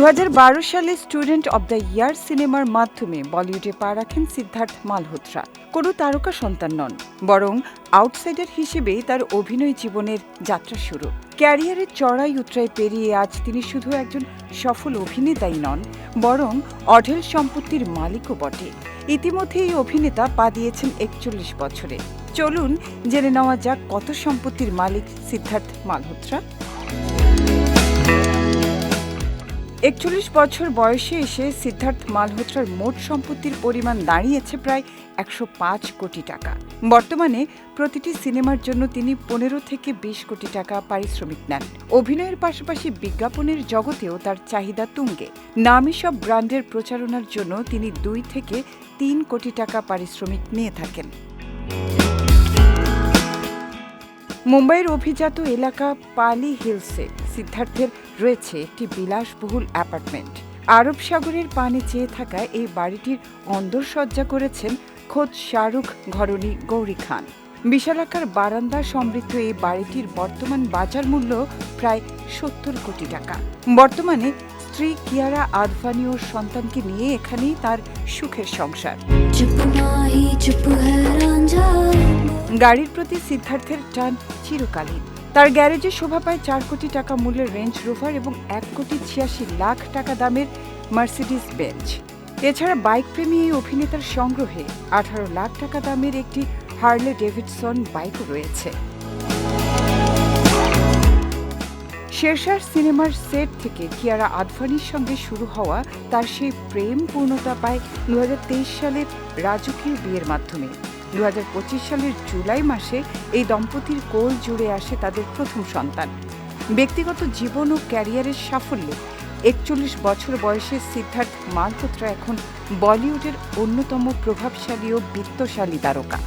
দু হাজার বারো সালে স্টুডেন্ট অব দ্য ইয়ার সিনেমার মাধ্যমে বলিউডে পা রাখেন সিদ্ধার্থ মালহোত্রা। কোনো তারকা সন্তান নন, বরং আউটসাইডার হিসেবেই তার অভিনয় জীবনের যাত্রা শুরু। ক্যারিয়ারের চড়াই উতরাই পেরিয়ে আজ তিনি শুধু একজন সফল অভিনেতাই নন, বরং অঢেল সম্পত্তির মালিকও বটে। ইতিমধ্যে এই অভিনেতা পা দিয়েছেন একচল্লিশ বছরে। চলুন জেনে নেওয়া যাক কত সম্পত্তির মালিক সিদ্ধার্থ মালহোত্রা। একচল্লিশ বছর বয়সে এসে সিদ্ধার্থ মালহোত্রার মোট সম্পত্তির পরিমাণ দাঁড়িয়েছে প্রায় একশো পাঁচ কোটি টাকা। বর্তমানে প্রতিটি সিনেমার জন্য তিনি পনেরো থেকে বিশ কোটি টাকা পারিশ্রমিক নেন। অভিনয়ের পাশাপাশি বিজ্ঞাপনের জগতেও তার চাহিদা তুঙ্গে। নামী সব ব্র্যান্ডের প্রচারণার জন্য তিনি দুই থেকে তিন কোটি টাকা পারিশ্রমিক নিয়ে থাকেন। মুম্বাইয়ের অভিজাত এলাকা পালি হিলসে সিদ্ধার্থের রয়েছে একটি বিলাসবহুল অ্যাপার্টমেন্ট। আরব সাগরের পানে চেয়ে থাকা এই বাড়িটির অন্দরসজ্জা করেছেন খোদ শাহরুখ ঘরণী গৌরী খান। বিশালাকার বারান্দা সমৃদ্ধ এই বাড়িটির বর্তমান বাজার মূল্য প্রায় সত্তর কোটি টাকা। বর্তমানে স্ত্রী কিয়ারা আদভানি ও সন্তানকে নিয়ে এখানেই তার সুখের সংসার। গাড়ির প্রতি সিদ্ধার্থের টান চিরকালীন। তার গ্যারেজে শোভা পায় চার কোটি টাকা মূল্যের রেঞ্জ রোভার এবং এক কোটি ছিয়াশি লাখ টাকা দামের মার্সিডিস বেঞ্চ। এছাড়া বাইক প্রেমী এই অভিনেতার সংগ্রহে আঠারো লাখ টাকা দামের একটি হার্লে ডেভিডসন বাইকও রয়েছে। শেরশাহ সিনেমার সেট থেকে কিয়ারা আদভানির সঙ্গে শুরু হওয়া তার সেই প্রেম পূর্ণতা পায় দু হাজার তেইশ সালের রাজকীয় বিয়ের মাধ্যমে। দু হাজার পঁচিশ সালের জুলাই মাসে এই দম্পতির কোল জুড়ে আসে তাদের প্রথম সন্তান। ব্যক্তিগত জীবন ও ক্যারিয়ারের সাফল্যে একচল্লিশ বছর বয়সে সিদ্ধার্থ মালহোত্রা এখন বলিউডের অন্যতম প্রভাবশালী ও বিত্তশালী তারকা।